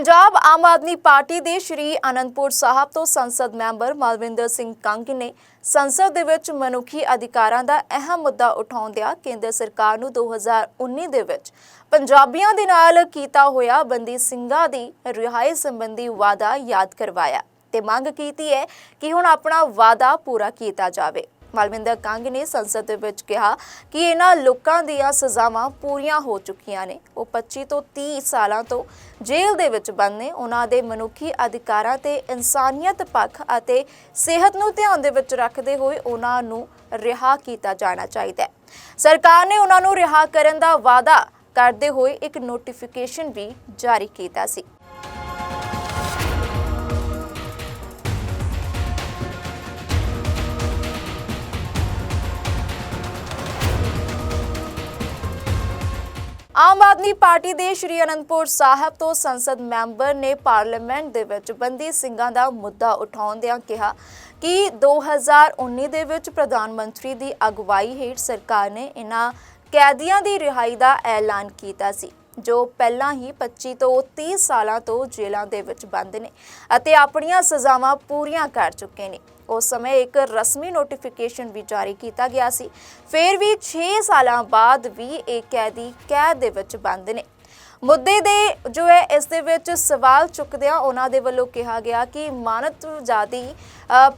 Punjab Aam Aadmi party ਦੇ ਸ਼੍ਰੀ ਅਨੰਦਪੁਰ ਸਾਹਿਬ ਤੋਂ ਸੰਸਦ ਮੈਂਬਰ ਮਲਵਿੰਦਰ ਸਿੰਘ ਕੰਗ ਨੇ ਸੰਸਦ ਦੇ ਵਿੱਚ ਮਨੁੱਖੀ ਅਧਿਕਾਰਾਂ ਦਾ ਅਹਿਮ ਮੁੱਦਾ ਉਠਾਉਂਦਿਆਂ ਕੇਂਦਰ ਸਰਕਾਰ ਨੂੰ 2019 ਦੇ ਵਿੱਚ ਪੰਜਾਬੀਆਂ ਦੇ ਨਾਲ ਕੀਤਾ ਹੋਇਆ ਬੰਦੀ ਸਿੰਘਾਂ ਦੀ ਰਿਹਾਈ ਸੰਬੰਧੀ ਵਾਅਦਾ ਯਾਦ ਕਰਵਾਇਆ ਤੇ ਮੰਗ ਕੀਤੀ ਹੈ ਕਿ ਹੁਣ ਆਪਣਾ ਵਾਅਦਾ ਪੂਰਾ ਕੀਤਾ ਜਾਵੇ। ਮਲਵਿੰਦਰ ਕੰਗ ਨੇ ਸੰਸਦ ਦੇ ਵਿੱਚ ਕਿਹਾ ਕਿ ਇਹਨਾਂ ਲੋਕਾਂ ਦੀਆਂ ਸਜ਼ਾਵਾਂ ਪੂਰੀਆਂ ਹੋ ਚੁੱਕੀਆਂ ਨੇ। ਉਹ 25 ਤੋਂ 30 ਸਾਲਾਂ ਤੋਂ ਜੇਲ੍ਹ ਦੇ ਵਿੱਚ ਬੰਦ ਨੇ। ਉਹਨਾਂ ਦੇ ਮਨੁੱਖੀ ਅਧਿਕਾਰਾਂ ਤੇ ਇਨਸਾਨੀਅਤ ਪੱਖ ਅਤੇ ਸਿਹਤ ਨੂੰ ਧਿਆਨ ਦੇ ਵਿੱਚ ਰੱਖਦੇ ਹੋਏ ਉਹਨਾਂ ਨੂੰ ਰਿਹਾ ਕੀਤਾ ਜਾਣਾ ਚਾਹੀਦਾ ਹੈ। ਸਰਕਾਰ ਨੇ ਉਹਨਾਂ ਨੂੰ ਰਿਹਾ ਕਰਨ ਦਾ ਵਾਅਦਾ ਕਰਦੇ ਹੋਏ ਇੱਕ ਨੋਟੀਫਿਕੇਸ਼ਨ ਵੀ ਜਾਰੀ ਕੀਤਾ ਸੀ। ਆਮ ਆਦਮੀ ਪਾਰਟੀ ਦੇ ਸ਼੍ਰੀ ਅਨੰਦਪੁਰ ਸਾਹਿਬ ਤੋਂ ਸੰਸਦ ਮੈਂਬਰ ਨੇ ਪਾਰਲੀਮੈਂਟ ਦੇ ਵਿੱਚ ਬੰਦੀ ਸਿੰਘਾਂ ਦਾ ਮੁੱਦਾ ਉਠਾਉਂਦਿਆਂ ਕਿਹਾ ਕਿ 2019 ਦੇ ਵਿੱਚ ਪ੍ਰਧਾਨ ਮੰਤਰੀ ਦੀ ਅਗਵਾਈ ਹੇਠ ਸਰਕਾਰ ਨੇ ਇਹਨਾਂ ਕੈਦੀਆਂ ਦੀ ਰਿਹਾਈ ਦਾ ਐਲਾਨ ਕੀਤਾ ਸੀ, ਜੋ ਪਹਿਲਾਂ ਹੀ 25 ਤੋਂ 30 ਸਾਲਾਂ ਤੋਂ ਜੇਲ੍ਹਾਂ ਦੇ ਵਿੱਚ ਬੰਦ ਨੇ ਅਤੇ ਆਪਣੀਆਂ ਸਜ਼ਾਵਾਂ ਪੂਰੀਆਂ ਕਰ ਚੁੱਕੇ ਨੇ। ਉਸ ਸਮੇਂ ਇੱਕ ਰਸਮੀ ਨੋਟੀਫਿਕੇਸ਼ਨ ਵੀ ਜਾਰੀ ਕੀਤਾ ਗਿਆ ਸੀ। ਫਿਰ ਵੀ 6 ਸਾਲਾਂ ਬਾਅਦ ਵੀ ਇਹ ਕੈਦੀ ਕੈਦ ਦੇ ਵਿੱਚ ਬੰਦ ਨੇ। ਮੁੱਦੇ ਦੇ ਜੋ ਹੈ, ਇਸ ਦੇ ਵਿੱਚ ਸਵਾਲ ਚੁੱਕਦਿਆਂ ਉਹਨਾਂ ਦੇ ਵੱਲੋਂ ਕਿਹਾ ਗਿਆ ਕਿ ਮਾਨਵਵਾਦੀ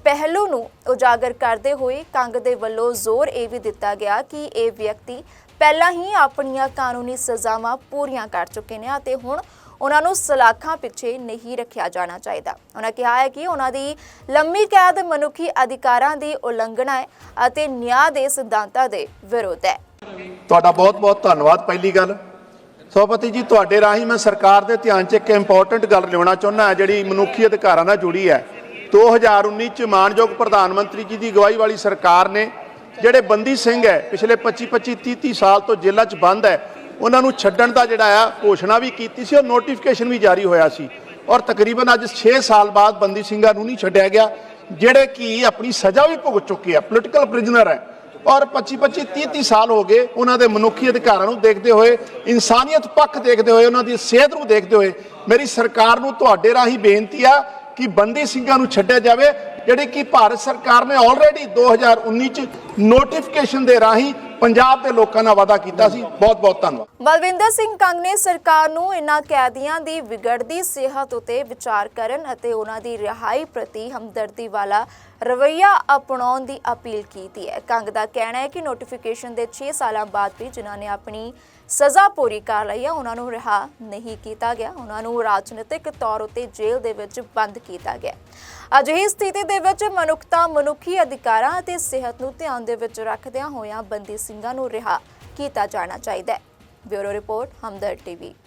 ਪਹਿਲੂ ਨੂੰ ਉਜਾਗਰ ਕਰਦੇ ਹੋਏ ਕੰਗ ਦੇ ਵੱਲੋਂ ਜ਼ੋਰ ਇਹ ਵੀ ਦਿੱਤਾ ਗਿਆ ਕਿ ਇਹ ਵਿਅਕਤੀ ਪਹਿਲਾਂ ਹੀ ਆਪਣੀਆਂ ਕਾਨੂੰਨੀ ਸਜ਼ਾਵਾਂ ਪੂਰੀਆਂ ਕਰ ਚੁੱਕੇ ਨੇ ਅਤੇ ਹੁਣ ਉਹਨਾਂ ਨੂੰ ਸਲਾਖਾਂ ਪਿੱਛੇ ਨਹੀਂ ਰੱਖਿਆ ਜਾਣਾ ਚਾਹੀਦਾ। ਉਹਨਾਂ ਕਿਹਾ ਹੈ ਕਿ ਉਹਨਾਂ ਦੀ ਲੰਮੀ ਕੈਦ ਮਨੁੱਖੀ ਅਧਿਕਾਰਾਂ ਦੀ ਉਲੰਘਣਾ ਹੈ ਅਤੇ ਨਿਆਂ ਦੇ ਸਿਧਾਂਤਾਂ ਦੇ ਵਿਰੋਧ ਹੈ। ਤੁਹਾਡਾ ਬਹੁਤ-ਬਹੁਤ ਧੰਨਵਾਦ ਪਹਿਲੀ ਗੱਲ। ਸੋਪਤੀ ਜੀ, ਤੁਹਾਡੇ ਰਾਹੀਂ ਮੈਂ ਸਰਕਾਰ ਦੇ ਧਿਆਨ 'ਚ ਇੱਕ ਇੰਪੋਰਟੈਂਟ ਗੱਲ ਲਿਆਉਣਾ ਚਾਹੁੰਦਾ ਹਾਂ, ਜਿਹੜੀ ਮਨੁੱਖੀ ਅਧਿਕਾਰਾਂ ਨਾਲ ਜੁੜੀ ਹੈ। 2019 'ਚ ਮਾਨਯੋਗ ਪ੍ਰਧਾਨ ਮੰਤਰੀ ਜੀ ਦੀ ਅਗਵਾਈ ਵਾਲੀ ਸਰਕਾਰ ਨੇ ਜਿਹੜੇ ਬੰਦੀ ਸਿੰਘ ਹੈ, ਪਿਛਲੇ 25 25 30 30 ਸਾਲ ਤੋਂ ਜੇਲ੍ਹਾਂ 'ਚ ਬੰਦ ਹੈ, ਉਹਨਾਂ ਨੂੰ ਛੱਡਣ ਦਾ ਜਿਹੜਾ ਆ ਘੋਸ਼ਣਾ ਵੀ ਕੀਤੀ ਸੀ ਔਰ ਨੋਟੀਫਿਕੇਸ਼ਨ ਵੀ ਜਾਰੀ ਹੋਇਆ ਸੀ। ਔਰ ਤਕਰੀਬਨ ਅੱਜ 6 ਸਾਲ ਬਾਅਦ ਬੰਦੀ ਸਿੰਘਾਂ ਨੂੰ ਨਹੀਂ ਛੱਡਿਆ ਗਿਆ, ਜਿਹੜੇ ਕਿ ਆਪਣੀ ਸਜ਼ਾ ਵੀ ਭੁਗਤ ਚੁੱਕੇ ਆ ਪੋਲੀਟੀਕਲ ਪ੍ਰਿਜ਼ਨਰ ਹੈ। ਔਰ 25 25 30 30 ਸਾਲ ਹੋ ਗਏ ਉਹਨਾਂ ਦੇ ਮਨੁੱਖੀ ਅਧਿਕਾਰਾਂ ਨੂੰ ਦੇਖਦੇ ਹੋਏ, ਇਨਸਾਨੀਅਤ ਪੱਖ ਦੇਖਦੇ ਹੋਏ, ਉਹਨਾਂ ਦੀ ਸਿਹਤ ਨੂੰ ਦੇਖਦੇ ਹੋਏ, ਮੇਰੀ ਸਰਕਾਰ ਨੂੰ ਤੁਹਾਡੇ ਰਾਹੀਂ ਬੇਨਤੀ ਆ ਕਿ ਬੰਦੀ ਸਿੰਘਾਂ ਨੂੰ ਛੱਡਿਆ ਜਾਵੇ ਜਿਹੜੇ ਕਿ ਭਾਰਤ ਸਰਕਾਰ ਨੇ ਆਲਰੇਡੀ 2019 ਚ ਨੋਟੀਫਿਕੇਸ਼ਨ ਦੇ ਰਾਹੀਂ ਪੰਜਾਬ ਦੇ ਲੋਕਾਂ ਨਾਲ ਵਾਅਦਾ ਕੀਤਾ ਸੀ। ਬਹੁਤ ਬਹੁਤ ਧੰਨਵਾਦ। ਬਲਵਿੰਦਰ ਸਿੰਘ ਕੰਗ ਨੇ ਸਰਕਾਰ ਨੂੰ ਇਨ੍ਹਾਂ ਕੈਦੀਆਂ ਦੀ ਵਿਗੜਦੀ ਸਿਹਤ ਉਤੇ ਵਿਚਾਰ ਕਰਨ ਅਤੇ ਉਹਨਾਂ ਦੀ ਰਿਹਾਈ ਪ੍ਰਤੀ ਹਮਦਰਦੀ ਵਾਲਾ ਰਵੱਈਆ ਅਪਣਾਉਣ ਦੀ ਅਪੀਲ ਕੀਤੀ ਹੈ। ਕੰਗ ਦਾ ਕਹਿਣਾ ਹੈ ਕਿ ਨੋਟੀਫਿਕੇਸ਼ਨ ਦੇ 6 ਸਾਲਾਂ ਬਾਅਦ ਵੀ ਜਿਨ੍ਹਾਂ ਨੇ ਆਪਣੀ ਸਜ਼ਾ ਪੂਰੀ ਕਰ ਲਈ ਹੈ ਉਹਨਾਂ ਨੂੰ ਰਿਹਾ ਨਹੀਂ ਕੀਤਾ ਗਿਆ। ਉਹਨਾਂ ਨੂੰ ਰਾਜਨੀਤਿਕ ਤੌਰ ਉਤੇ ਜੇਲ੍ਹ ਦੇ ਵਿੱਚ ਬੰਦ ਕੀਤਾ ਗਿਆ। ਅਜਿਹੀ ਸਥਿਤੀ ਦੇ ਵਿੱਚ ਮਨੁੱਖਤਾ, ਮਨੁੱਖੀ ਅਧਿਕਾਰਾਂ ਅਤੇ ਸਿਹਤ ਨੂੰ ਧਿਆਨ ਦੇ ਵਿੱਚ ਰੱਖਦਿਆਂ ਹੋਇਆਂ ਬੰਦੀ ਸਿੰਘਾਂ ਨੂੰ ਰਿਹਾ ਕੀਤਾ ਜਾਣਾ ਚਾਹੀਦਾ ਹੈ। Bureau report, Hamdard TV.